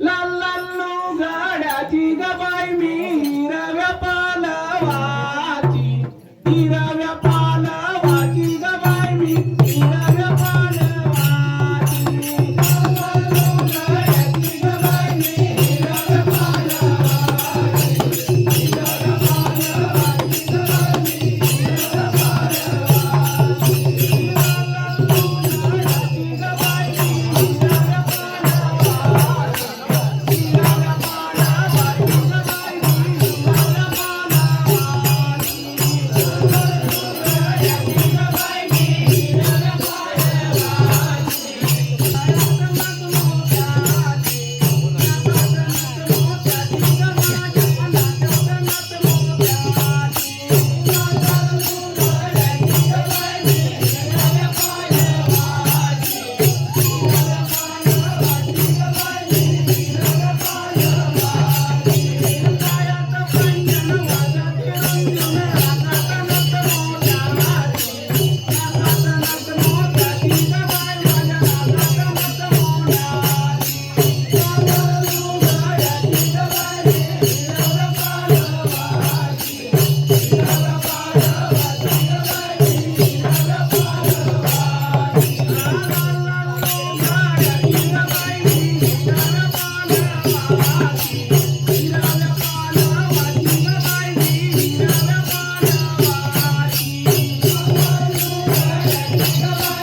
लाल लाल गाड्याची गबाई मी. Thank